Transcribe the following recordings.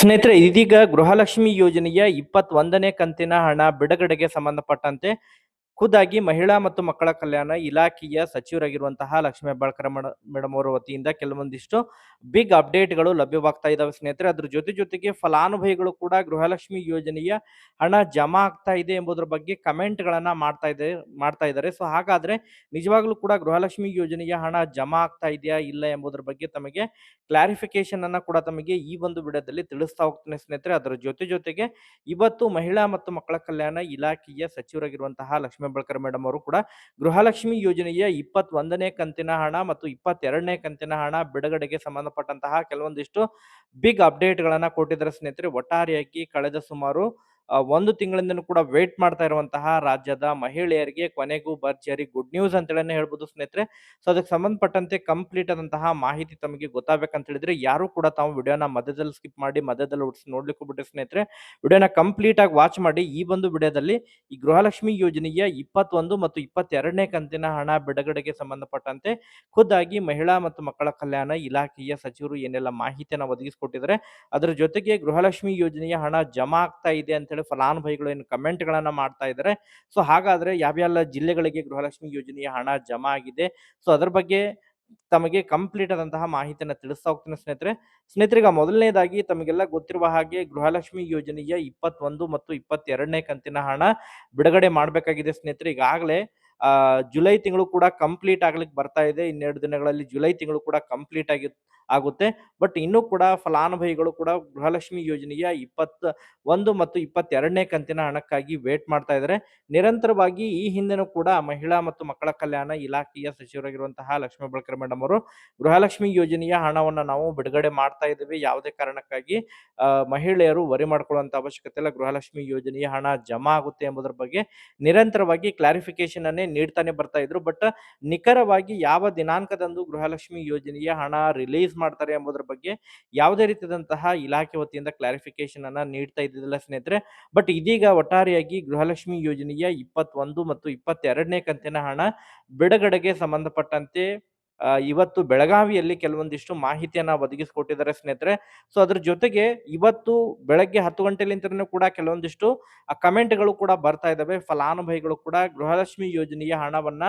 ಸ್ನೇಹಿತರೆ ಇದೀಗ ಗೃಹಲಕ್ಷ್ಮಿ ಯೋಜನೆಯ ಇಪ್ಪತ್ತೊಂದನೇ ಕಂತಿನ ಹಣ ಬಿಡುಗಡೆಗೆ ಸಂಬಂಧಪಟ್ಟಂತೆ ಖುದ್ದಾಗಿ ಮಹಿಳಾ ಮತ್ತು ಮಕ್ಕಳ ಕಲ್ಯಾಣ ಇಲಾಖೆಯ ಸಚಿವರಾಗಿರುವಂತಹ ಲಕ್ಷ್ಮೀ ಹೆಬ್ಬಾಳ್ಕರ್ ಮೇಡಮ್ ಅವರ ವತಿಯಿಂದ ಕೆಲವೊಂದಿಷ್ಟು ಬಿಗ್ ಅಪ್ಡೇಟ್ಗಳು ಲಭ್ಯವಾಗ್ತಾ ಇದಾವೆ ಸ್ನೇಹಿತರೆ. ಅದ್ರ ಜೊತೆ ಜೊತೆಗೆ ಫಲಾನುಭವಿಗಳು ಕೂಡ ಗೃಹಲಕ್ಷ್ಮಿ ಯೋಜನೆಯ ಹಣ ಜಮಾ ಆಗ್ತಾ ಇದೆ ಎಂಬುದರ ಬಗ್ಗೆ ಕಮೆಂಟ್ಗಳನ್ನ ಮಾಡ್ತಾ ಇದೆ, ಮಾಡ್ತಾ ಇದ್ದಾರೆ ಸೊ, ಹಾಗಾದ್ರೆ ನಿಜವಾಗ್ಲೂ ಕೂಡ ಗೃಹಲಕ್ಷ್ಮಿ ಯೋಜನೆಯ ಹಣ ಜಮಾ ಆಗ್ತಾ ಇದೆಯಾ ಇಲ್ಲ ಎಂಬುದರ ಬಗ್ಗೆ ತಮಗೆ ಕ್ಲಾರಿಫಿಕೇಶನ್ ಅನ್ನ ಕೂಡ ತಮಗೆ ಈ ಒಂದು ವಿಡಿಯೋದಲ್ಲಿ ತಿಳಿಸ್ತಾ ಹೋಗ್ತೇನೆ ಸ್ನೇಹಿತರೆ. ಅದರ ಜೊತೆ ಜೊತೆಗೆ ಇವತ್ತು ಮಹಿಳಾ ಮತ್ತು ಮಕ್ಕಳ ಕಲ್ಯಾಣ ಇಲಾಖೆಯ ಸಚಿವರಾಗಿರುವಂತಹ ಲಕ್ಷ್ಮೀ ಹೆಬ್ಬಾಳ್ಕರ್ ಮೇಡಮ್ ಅವರು ಕೂಡ ಗೃಹಲಕ್ಷ್ಮಿ ಯೋಜನೆಯ ಇಪ್ಪತ್ತೊಂದನೇ ಕಂತಿನ ಹಣ ಮತ್ತು ಇಪ್ಪತ್ತೆರಡನೇ ಕಂತಿನ ಹಣ ಬಿಡುಗಡೆಗೆ ಸಂಬಂಧಪಟ್ಟಂತಹ ಕೆಲವೊಂದಿಷ್ಟು ಬಿಗ್ ಅಪ್ಡೇಟ್ಗಳನ್ನ ಕೊಟ್ಟಿದ್ದಾರೆ ಸ್ನೇಹಿತರೆ. ಒಟ್ಟಾರೆಯಾಗಿ ಕಳೆದ ಸುಮಾರು ಒಂದು ತಿಂಗಳಿಂದನೂ ಕೂಡ ವೇಟ್ ಮಾಡ್ತಾ ಇರುವಂತಹ ರಾಜ್ಯದ ಮಹಿಳೆಯರಿಗೆ ಕೊನೆಗೂ ಭರ್ಜರಿ ಗುಡ್ ನ್ಯೂಸ್ ಅಂತೇಳಿ ಹೇಳ್ಬೋದು ಸ್ನೇಹಿತರೆ. ಸೊ ಅದಕ್ಕೆ ಸಂಬಂಧಪಟ್ಟಂತೆ ಕಂಪ್ಲೀಟ್ ಆದಂತಹ ಮಾಹಿತಿ ತಮಗೆ ಗೊತ್ತಾಗಬೇಕಂತ ಹೇಳಿದ್ರೆ ಯಾರು ಕೂಡ ತಾವು ವಿಡಿಯೋನ ಮಧ್ಯದಲ್ಲಿ ಸ್ಕಿಪ್ ಮಾಡಿ ಮಧ್ಯದಲ್ಲಿ ಉಡ್ಸಿ ನೋಡ್ಲಿಕ್ಕೆ ಬಿಟ್ಟರೆ ಸ್ನೇಹಿತರೆ. ವಿಡಿಯೋನ ಕಂಪ್ಲೀಟ್ ಆಗಿ ವಾಚ್ ಮಾಡಿ ಈ ಒಂದು ವಿಡಿಯೋದಲ್ಲಿ ಈ ಗೃಹಲಕ್ಷ್ಮಿ ಯೋಜನೆಯ ಇಪ್ಪತ್ತೊಂದು ಮತ್ತು ಇಪ್ಪತ್ತೆರಡನೇ ಕಂತಿನ ಹಣ ಬಿಡುಗಡೆಗೆ ಸಂಬಂಧಪಟ್ಟಂತೆ ಖುದ್ದಾಗಿ ಮಹಿಳಾ ಮತ್ತು ಮಕ್ಕಳ ಕಲ್ಯಾಣ ಇಲಾಖೆಯ ಸಚಿವರು ಏನೆಲ್ಲ ಮಾಹಿತಿಯನ್ನು ಒದಗಿಸಿಕೊಟ್ಟಿದ್ದಾರೆ. ಅದರ ಜೊತೆಗೆ ಗೃಹಲಕ್ಷ್ಮಿ ಯೋಜನೆಯ ಹಣ ಜಮಾ ಆಗ್ತಾ ಇದೆ ಅಂತ ಹೇಳಿ ಫಲಾನುಭವಿಗಳು ಏನು ಕಮೆಂಟ್ ಗಳನ್ನ ಮಾಡ್ತಾ ಇದ್ದಾರೆ. ಸೊ, ಹಾಗಾದ್ರೆ ಯಾವ್ಯಾವ ಜಿಲ್ಲೆಗಳಿಗೆ ಗೃಹಲಕ್ಷ್ಮಿ ಯೋಜನೆಯ ಹಣ ಜಮಾ ಆಗಿದೆ. ಸೊ, ಅದರ ಬಗ್ಗೆ ತಮಗೆ ಕಂಪ್ಲೀಟ್ ಆದಂತಹ ಮಾಹಿತಿಯನ್ನು ತಿಳಿಸ್ತಾ ಹೋಗ್ತೀನಿ ಸ್ನೇಹಿತರೆ. ಸ್ನೇಹಿತರಿಗ ಮೊದಲನೇದಾಗಿ ತಮಗೆಲ್ಲ ಗೊತ್ತಿರುವ ಹಾಗೆ ಗೃಹಲಕ್ಷ್ಮಿ ಯೋಜನೆಯ ಇಪ್ಪತ್ತೊಂದು ಮತ್ತು ಇಪ್ಪತ್ತೆರಡನೇ ಕಂತಿನ ಹಣ ಬಿಡುಗಡೆ ಮಾಡಬೇಕಾಗಿದೆ ಸ್ನೇಹಿತರೆ. ಈಗಾಗಲೇ ಜುಲೈ ತಿಂಗಳು ಕೂಡ ಕಂಪ್ಲೀಟ್ ಆಗ್ಲಿಕ್ಕೆ ಬರ್ತಾ ಇದೆ. ಇನ್ನೆರಡು ದಿನಗಳಲ್ಲಿ ಜುಲೈ ತಿಂಗಳು ಕೂಡ ಕಂಪ್ಲೀಟ್ ಆಗಿ ಆಗುತ್ತೆ. ಬಟ್ ಇನ್ನೂ ಕೂಡ ಫಲಾನುಭವಿಗಳು ಕೂಡ ಗೃಹಲಕ್ಷ್ಮಿ ಯೋಜನೆಯ ಇಪ್ಪತ್ತ ಒಂದು ಮತ್ತು ಇಪ್ಪತ್ತೆರಡನೇ ಕಂತಿನ ಹಣಕ್ಕಾಗಿ ವೇಟ್ ಮಾಡ್ತಾ ಇದ್ದಾರೆ. ನಿರಂತರವಾಗಿ ಈ ಹಿಂದೆನೂ ಕೂಡ ಮಹಿಳಾ ಮತ್ತು ಮಕ್ಕಳ ಕಲ್ಯಾಣ ಇಲಾಖೆಯ ಸಚಿವರಾಗಿರುವಂತಹ ಲಕ್ಷ್ಮೀ ಬಳಕರ್ ಮೇಡಮ್ ಅವರು ಗೃಹಲಕ್ಷ್ಮಿ ಯೋಜನೆಯ ಹಣವನ್ನು ನಾವು ಬಿಡುಗಡೆ ಮಾಡ್ತಾ ಇದ್ದೇವೆ. ಯಾವುದೇ ಕಾರಣಕ್ಕಾಗಿ ಮಹಿಳೆಯರು ವರಿ ಮಾಡ್ಕೊಳ್ಳುವಂತ ಅವಶ್ಯಕತೆ ಇಲ್ಲ. ಗೃಹಲಕ್ಷ್ಮಿ ಯೋಜನೆಯ ಹಣ ಜಮಾ ಆಗುತ್ತೆ ಎಂಬುದರ ಬಗ್ಗೆ ನಿರಂತರವಾಗಿ ಕ್ಲಾರಿಫಿಕೇಶನ್ ಅನ್ನೇ ನೀಡ್ತಾನೆ ಬರ್ತಾ ಇದ್ರು. ಬಟ್ ನಿಖರವಾಗಿ ಯಾವ ದಿನಾಂಕದಂದು ಗೃಹಲಕ್ಷ್ಮಿ ಯೋಜನೆಯ ಹಣ ರಿಲೀಸ್ ಮಾಡ್ತಾರೆ ಎಂಬುದರ ಬಗ್ಗೆ ಯಾವುದೇ ರೀತಿಯಾದಂತಹ ಇಲಾಖೆ ವತಿಯಿಂದ ಕ್ಲಾರಿಫಿಕೇಶನ್ ಅನ್ನ ನೀಡ್ತಾ ಇದ್ದಿದ್ದಿಲ್ಲ ಸ್ನೇಹಿತರೆ. ಬಟ್ ಇದೀಗ ಒಟ್ಟಾರೆಯಾಗಿ ಗೃಹಲಕ್ಷ್ಮಿ ಯೋಜನೆಯ ಇಪ್ಪತ್ತೊಂದು ಮತ್ತು ಇಪ್ಪತ್ತೆರಡನೇ ಕಂತಿನ ಹಣ ಬಿಡುಗಡೆಗೆ ಸಂಬಂಧಪಟ್ಟಂತೆ ಇವತ್ತು ಬೆಳಗಾವಿಯಲ್ಲಿ ಕೆಲವೊಂದಿಷ್ಟು ಮಾಹಿತಿಯನ್ನ ಒದಗಿಸಿಕೊಟ್ಟಿದ್ದಾರೆ ಸ್ನೇಹಿತರೆ. ಸೊ ಅದ್ರ ಜೊತೆಗೆ ಇವತ್ತು ಬೆಳಗ್ಗೆ ಹತ್ತು ಗಂಟೆಲಿಂದನೂ ಕೂಡ ಕೆಲವೊಂದಿಷ್ಟು ಕಮೆಂಟ್ಗಳು ಕೂಡ ಬರ್ತಾ ಇದ್ದಾವೆ ಫಲಾನುಭವಿಗಳು ಕೂಡ ಗೃಹಲಕ್ಷ್ಮಿ ಯೋಜನೆಯ ಹಣವನ್ನ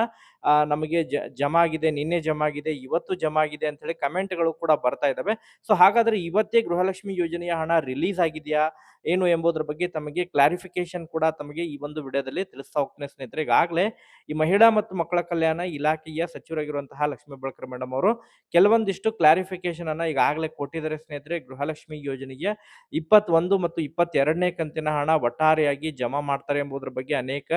ನಮಗೆ ಜಮಾ ಆಗಿದೆ ನಿನ್ನೆ ಜಮಾ ಆಗಿದೆ ಇವತ್ತು ಜಮಾ ಆಗಿದೆ ಅಂತ ಹೇಳಿ ಕಮೆಂಟ್ಗಳು ಕೂಡ ಬರ್ತಾ ಇದ್ದಾವೆ ಸೊ ಹಾಗಾದ್ರೆ ಇವತ್ತೇ ಗೃಹಲಕ್ಷ್ಮಿ ಯೋಜನೆಯ ಹಣ ರಿಲೀಸ್ ಆಗಿದೆಯಾ? ಏನು ಎಂಬುದರ ಬಗ್ಗೆ ತಮಗೆ ಕ್ಲಾರಿಫಿಕೇಶನ್ ಕೂಡ ತಮಗೆ ಈ ಒಂದು ವಿಡಿಯೋದಲ್ಲಿ ತಿಳಿಸ್ತಾ ಹೋಗ್ತೇನೆ ಸ್ನೇಹಿತರೆ. ಈಗಾಗಲೇ ಈ ಮಹಿಳಾ ಮತ್ತು ಮಕ್ಕಳ ಕಲ್ಯಾಣ ಇಲಾಖೆಯ ಸಚಿವರಾಗಿರುವಂತಹ ಲಕ್ಷ್ಮೀ ಬಳಕರ್ ಮೇಡಮ್ ಅವರು. ಕೆಲವೊಂದಿಷ್ಟು ಕ್ಲಾರಿಫಿಕೇಶನ್ ಅನ್ನ ಈಗಾಗಲೇ ಕೊಟ್ಟಿದ್ದಾರೆ ಸ್ನೇಹಿತರೆ. ಗೃಹಲಕ್ಷ್ಮಿ ಯೋಜನೆಯ ಇಪ್ಪತ್ತೊಂದು ಮತ್ತು ಇಪ್ಪತ್ತೆರಡನೇ ಕಂತಿನ ಹಣ ಒಟ್ಟಾರೆಯಾಗಿ ಜಮಾ ಮಾಡ್ತಾರೆ ಎಂಬುದರ ಬಗ್ಗೆ ಅನೇಕ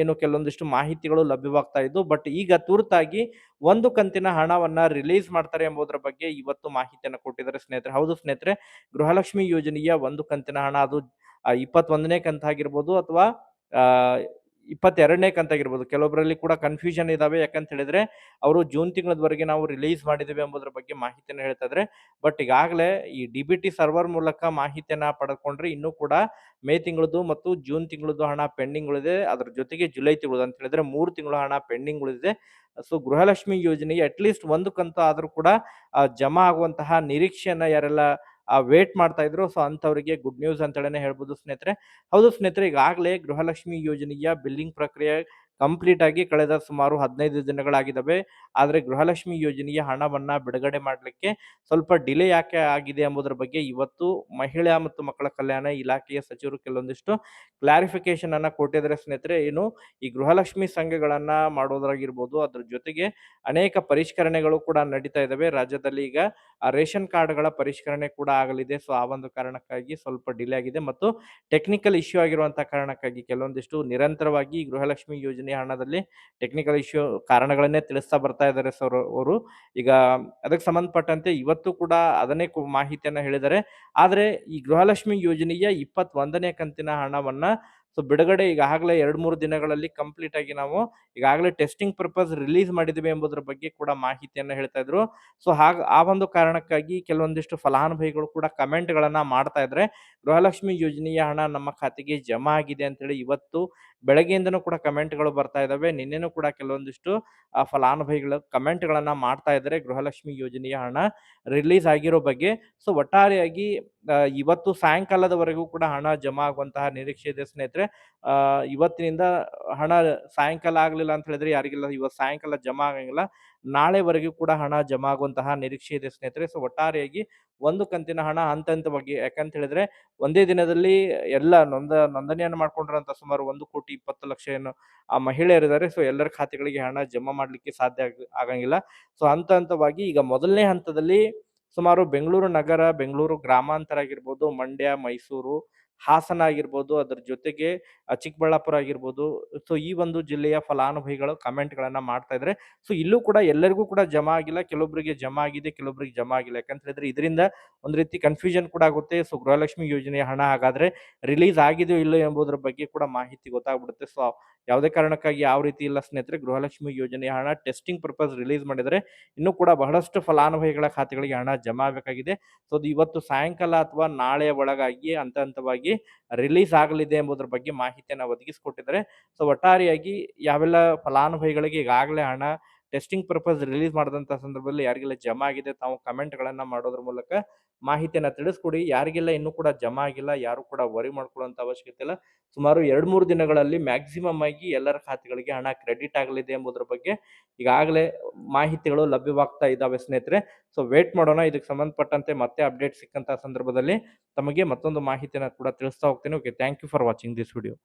ಏನು ಕೆಲವೊಂದಿಷ್ಟು ಮಾಹಿತಿಗಳು ಲಭ್ಯವಾಗ್ತಾ ಇದ್ದು, ಬಟ್ ಈಗ ತುರ್ತಾಗಿ ಒಂದು ಕಂತಿನ ಹಣವನ್ನ ರಿಲೀಸ್ ಮಾಡ್ತಾರೆ ಎಂಬುದರ ಬಗ್ಗೆ ಇವತ್ತು ಮಾಹಿತಿಯನ್ನು ಕೊಟ್ಟಿದ್ದಾರೆ ಸ್ನೇಹಿತರೆ. ಹೌದು ಸ್ನೇಹಿತರೆ, ಗೃಹಲಕ್ಷ್ಮಿ ಯೋಜನೆಯ ಒಂದು ಕಂತಿನ ಹಣ ಅದು ಇಪ್ಪತ್ತೊಂದನೇ ಕಂತು ಆಗಿರ್ಬೋದು ಅಥವಾ ಇಪ್ಪತ್ತೆರಡನೇ ಕಂತಾಗಿರ್ಬೋದು ಕೆಲವೊಬ್ಬರಲ್ಲಿ ಕೂಡ ಕನ್ಫ್ಯೂಷನ್ ಇದಾವೆ. ಯಾಕಂತ ಹೇಳಿದ್ರೆ, ಅವರು ಜೂನ್ ತಿಂಗಳದವರೆಗೆ ನಾವು ರಿಲೀಸ್ ಮಾಡಿದ್ದೇವೆ ಎಂಬುದರ ಬಗ್ಗೆ ಮಾಹಿತಿಯನ್ನು ಹೇಳ್ತಾ ಇದ್ರೆ ಬಟ್ ಈಗಾಗಲೇ ಈ ಡಿ ಬಿ ಟಿ ಸರ್ವರ್ ಮೂಲಕ ಮಾಹಿತಿಯನ್ನು ಪಡೆದುಕೊಂಡ್ರೆ ಇನ್ನೂ ಕೂಡ ಮೇ ತಿಂಗಳದ್ದು ಮತ್ತು ಜೂನ್ ತಿಂಗಳದ್ದು ಹಣ ಪೆಂಡಿಂಗ್ ಉಳಿದೆ ಅದರ ಜೊತೆಗೆ ಜುಲೈ ತಿಂಗಳು ಅಂತ ಹೇಳಿದ್ರೆ ಮೂರು ತಿಂಗಳ ಹಣ ಪೆಂಡಿಂಗ್ ಉಳಿದಿದೆ ಸೊ ಗೃಹಲಕ್ಷ್ಮಿ ಯೋಜನೆಗೆ ಅಟ್ಲೀಸ್ಟ್ ಒಂದು ಕಂತು ಆದರೂ ಕೂಡ ಜಮಾ ಆಗುವಂತಹ ನಿರೀಕ್ಷೆಯನ್ನು ಯಾರೆಲ್ಲ ವೇಟ್ ಮಾಡ್ತಾ ಇದ್ರು. ಸೊ ಅಂಥವರಿಗೆ ಗುಡ್ ನ್ಯೂಸ್ ಅಂತೇಳಿ ಹೇಳ್ಬೋದು ಸ್ನೇಹಿತರೆ. ಹೌದು ಸ್ನೇಹಿತರೆ, ಈಗಾಗಲೇ ಗೃಹಲಕ್ಷ್ಮಿ ಯೋಜನೆಯ ಬಿಲ್ಲಿಂಗ್ ಪ್ರಕ್ರಿಯೆ ಕಂಪ್ಲೀಟ್ ಆಗಿ ಕಳೆದ ಸುಮಾರು ಹದಿನೈದು ದಿನಗಳಾಗಿದ್ದಾವೆ. ಆದರೆ ಗೃಹಲಕ್ಷ್ಮಿ ಯೋಜನೆಗೆ ಹಣವನ್ನು ಬಿಡುಗಡೆ ಮಾಡಲಿಕ್ಕೆ ಸ್ವಲ್ಪ ಡಿಲೇ ಯಾಕೆ ಆಗಿದೆ ಎಂಬುದರ ಬಗ್ಗೆ ಇವತ್ತು ಮಹಿಳಾ ಮತ್ತು ಮಕ್ಕಳ ಕಲ್ಯಾಣ ಇಲಾಖೆಯ ಸಚಿವರು ಕೆಲವೊಂದಿಷ್ಟು ಕ್ಲಾರಿಫಿಕೇಶನ್ ಅನ್ನ ಕೊಟ್ಟಿದ್ದಾರೆ ಸ್ನೇಹಿತರೆ. ಏನು ಈ ಗೃಹಲಕ್ಷ್ಮಿ ಸಂಘಗಳನ್ನ ಮಾಡೋದ್ರಾಗಿರ್ಬೋದು, ಅದ್ರ ಜೊತೆಗೆ ಅನೇಕ ಪರಿಷ್ಕರಣೆಗಳು ಕೂಡ ನಡೀತಾ ಇದ್ದಾವೆ. ರಾಜ್ಯದಲ್ಲಿ ಈಗ ರೇಷನ್ ಕಾರ್ಡ್ಗಳ ಪರಿಷ್ಕರಣೆ ಕೂಡ ಆಗಲಿದೆ. ಸೊ ಆ ಒಂದು ಕಾರಣಕ್ಕಾಗಿ ಸ್ವಲ್ಪ ಡಿಲೇ ಆಗಿದೆ. ಮತ್ತು ಟೆಕ್ನಿಕಲ್ ಇಶ್ಯೂ ಆಗಿರುವಂತಹ ಕಾರಣಕ್ಕಾಗಿ ಕೆಲವೊಂದಿಷ್ಟು ನಿರಂತರವಾಗಿ ಗೃಹಲಕ್ಷ್ಮಿ ಯೋಜನೆ ಹಣದಲ್ಲಿ ಟೆಕ್ನಿಕಲ್ ಇಶ್ಯೂ ಕಾರಣಗಳನ್ನೇ ತಿಳಿಸ್ತಾ ಬರ್ತಾ ಇದ್ದಾರೆ ಸರ್ ಅವರು. ಈಗ ಅದಕ್ಕೆ ಸಂಬಂಧಪಟ್ಟಂತೆ ಇವತ್ತು ಕೂಡ ಅದನ್ನೇ ಮಾಹಿತಿಯನ್ನು ಹೇಳಿದ್ದಾರೆ. ಆದರೆ ಈ ಗೃಹಲಕ್ಷ್ಮಿ ಯೋಜನೆಯ ಇಪ್ಪತ್ತೊಂದನೇ ಕಂತಿನ ಹಣವನ್ನ ಸೊ ಬಿಡುಗಡೆ ಈಗಾಗಲೇ ಎರಡು ಮೂರು ದಿನಗಳಲ್ಲಿ ಕಂಪ್ಲೀಟ್ ಆಗಿ ನಾವು ಈಗಾಗಲೇ ಟೆಸ್ಟಿಂಗ್ ಪರ್ಪಸ್ ರಿಲೀಸ್ ಮಾಡಿದ್ದೀವಿ ಎಂಬುದರ ಬಗ್ಗೆ ಕೂಡ ಮಾಹಿತಿಯನ್ನು ಹೇಳ್ತಾ ಇದ್ರು. ಸೊ ಹಾಗ ಆ ಒಂದು ಕಾರಣಕ್ಕಾಗಿ ಕೆಲವೊಂದಿಷ್ಟು ಫಲಾನುಭವಿಗಳು ಕೂಡ ಕಮೆಂಟ್ಗಳನ್ನ ಮಾಡ್ತಾ ಇದ್ರೆ ಗೃಹಲಕ್ಷ್ಮಿ ಯೋಜನೆಯ ಹಣ ನಮ್ಮ ಖಾತೆಗೆ ಜಮಾ ಆಗಿದೆ ಅಂತೇಳಿ ಇವತ್ತು ಬೆಳಗ್ಗೆಯಿಂದನೂ ಕೂಡ ಕಮೆಂಟ್ಗಳು ಬರ್ತಾ ಇದ್ದಾವೆ ನಿನ್ನೆನೂ ಕೂಡ ಕೆಲವೊಂದಿಷ್ಟು ಫಲಾನುಭವಿಗಳು ಕಮೆಂಟ್ಗಳನ್ನು ಮಾಡ್ತಾ ಇದ್ದಾರೆ. ಗೃಹಲಕ್ಷ್ಮಿ ಯೋಜನೆಯ ಹಣ ರಿಲೀಸ್ ಆಗಿರೋ ಬಗ್ಗೆ. ಸೊ, ಒಟ್ಟಾರೆಯಾಗಿ ಇವತ್ತು ಸಾಯಂಕಾಲದವರೆಗೂ ಕೂಡ ಹಣ ಜಮಾ ಆಗುವಂತಹ ನಿರೀಕ್ಷೆ ಇದೆ ಸ್ನೇಹಿತರೆ. ಇವತ್ತಿನಿಂದ ಹಣ ಸಾಯಂಕಾಲ ಆಗಲಿಲ್ಲ ಅಂತ ಹೇಳಿದ್ರೆ ಯಾರಿಗಿಲ್ಲ, ಇವತ್ತು ಸಾಯಂಕಾಲ ಜಮಾ ಆಗಂಗಿಲ್ಲ. ನಾಳೆವರೆಗೂ ಕೂಡ ಹಣ ಜಮಾ ಆಗುವಂತಹ ನಿರೀಕ್ಷೆ ಇದೆ ಸ್ನೇಹಿತರೆ. ಸೊ ಒಟ್ಟಾರೆಯಾಗಿ ಒಂದು ಕಂತಿನ ಹಣ ಹಂತ ಹಂತವಾಗಿ ಯಾಕಂತ ಹೇಳಿದ್ರೆ ಒಂದೇ ದಿನದಲ್ಲಿ ಎಲ್ಲ ನೊಂದ, ನೋಂದಣಿಯನ್ನು ಮಾಡ್ಕೊಂಡಿರೋಂಥ ಸುಮಾರು ಒಂದು ಕೋಟಿ ಇಪ್ಪತ್ತು ಲಕ್ಷ ಏನು ಆ ಮಹಿಳೆಯರಿದ್ದಾರೆ ಸೊ ಎಲ್ಲರ ಖಾತೆಗಳಿಗೆ ಹಣ ಜಮಾ ಮಾಡಲಿಕ್ಕೆ ಸಾಧ್ಯ ಆಗ, ಆಗಂಗಿಲ್ಲ. ಸೊ ಹಂತ ಹಂತವಾಗಿ ಈಗ ಮೊದಲನೇ ಹಂತದಲ್ಲಿ ಸುಮಾರು ಬೆಂಗಳೂರು ನಗರ, ಬೆಂಗಳೂರು ಗ್ರಾಮಾಂತರ ಆಗಿರ್ಬೋದು, ಮಂಡ್ಯ, ಮೈಸೂರು ಹಾಸನ ಆಗಿರ್ಬೋದು, ಅದ್ರ ಜೊತೆಗೆ ಚಿಕ್ಕಬಳ್ಳಾಪುರ ಆಗಿರ್ಬೋದು, ಸೊ, ಈ ಒಂದು ಜಿಲ್ಲೆಯ ಫಲಾನುಭವಿಗಳು ಕಮೆಂಟ್ಗಳನ್ನ ಮಾಡ್ತಾ ಇದ್ರೆ. ಸೊ, ಇಲ್ಲೂ ಕೂಡ ಎಲ್ಲರಿಗೂ ಕೂಡ ಜಮಾ ಆಗಿಲ್ಲ ಕೆಲವೊಬ್ಬರಿಗೆ ಜಮಾ ಆಗಿದೆ ಕೆಲವೊಬ್ಬರಿಗೆ ಜಮಾ ಆಗಿಲ್ಲ. ಯಾಕಂತ ಹೇಳಿದ್ರೆ ಇದರಿಂದ ಒಂದು ರೀತಿ ಕನ್ಫ್ಯೂಷನ್ ಕೂಡ ಆಗುತ್ತೆ. ಸೊ, ಗೃಹಲಕ್ಷ್ಮಿ ಯೋಜನೆಯ ಹಣ ಹಾಗಾದ್ರೆ ರಿಲೀಸ್ ಆಗಿದೆಯೋ ಇಲ್ಲೋ ಎಂಬುದರ ಬಗ್ಗೆ ಕೂಡ ಮಾಹಿತಿ ಗೊತ್ತಾಗ್ಬಿಡುತ್ತೆ. ಸೊ, ಯಾವುದೇ ಕಾರಣಕ್ಕಾಗಿ ಯಾವ ರೀತಿ ಇಲ್ಲ ಸ್ನೇಹಿತರೆ, ಗೃಹಲಕ್ಷ್ಮಿ ಯೋಜನೆಯ ಹಣ ಟೆಸ್ಟಿಂಗ್ ಪರ್ಪಸ್ ರಿಲೀಸ್ ಮಾಡಿದರೆ ಇನ್ನೂ ಕೂಡ ಬಹಳಷ್ಟು ಫಲಾನುಭವಿಗಳ ಖಾತೆಗಳಿಗೆ ಹಣ ಜಮಾ ಆಗಬೇಕಾಗಿದೆ. ಸೊ, ಅದು ಇವತ್ತು ಸಾಯಂಕಾಲ ಅಥವಾ ನಾಳೆಯ ಒಳಗಾಗಿ ಹಂತ ಹಂತವಾಗಿ ರಿಲೀಸ್ ಆಗಲಿದೆ ಎಂಬುದರ ಬಗ್ಗೆ ಮಾಹಿತಿಯನ್ನು ಒದಗಿಸಿಕೊಟ್ಟಿದ್ದಾರೆ. ಸೊ ಒಟ್ಟಾರೆಯಾಗಿ ಯಾವೆಲ್ಲ ಫಲಾನುಭವಿಗಳಿಗೆ ಈಗಾಗಲೇ ಹಣ ಟೆಸ್ಟಿಂಗ್ ಪರ್ಪಸ್ ರಿಲೀಸ್ ಮಾಡಿದಂಥ ಸಂದರ್ಭದಲ್ಲಿ ಯಾರಿಗೆಲ್ಲ ಜಮಾ ಆಗಿದೆ, ತಾವು ಕಮೆಂಟ್ಗಳನ್ನು ಮಾಡೋದ್ರ ಮೂಲಕ ಮಾಹಿತಿಯನ್ನು ತಿಳಿಸ್ಕೊಡಿ. ಯಾರಿಗೆಲ್ಲ ಇನ್ನೂ ಕೂಡ ಜಮಾ ಆಗಿಲ್ಲ, ಯಾರು ಕೂಡ ವರಿ ಮಾಡ್ಕೊಳ್ಳೋಂಥ ಅವಶ್ಯಕತೆ ಇಲ್ಲ. ಸುಮಾರು ಎರಡು ಮೂರು ದಿನಗಳಲ್ಲಿ ಮ್ಯಾಕ್ಸಿಮಮ್ ಆಗಿ ಎಲ್ಲರ ಖಾತೆಗಳಿಗೆ ಹಣ ಕ್ರೆಡಿಟ್ ಆಗಲಿದೆ ಎಂಬುದರ ಬಗ್ಗೆ ಈಗಾಗಲೇ ಮಾಹಿತಿಗಳು ಲಭ್ಯವಾಗ್ತಾ ಇದ್ದಾವೆ ಸ್ನೇಹಿತರೆ. ಸೊ ವೇಟ್ ಮಾಡೋಣ. ಇದಕ್ಕೆ ಸಂಬಂಧಪಟ್ಟಂತೆ ಮತ್ತೆ ಅಪ್ಡೇಟ್ ಸಿಕ್ಕಂಥ ಸಂದರ್ಭದಲ್ಲಿ ತಮಗೆ ಮತ್ತೊಂದು ಮಾಹಿತಿಯನ್ನು ಕೂಡ ತಿಳಿಸ್ತಾ ಹೋಗ್ತೀನಿ. Okay thank you for watching this video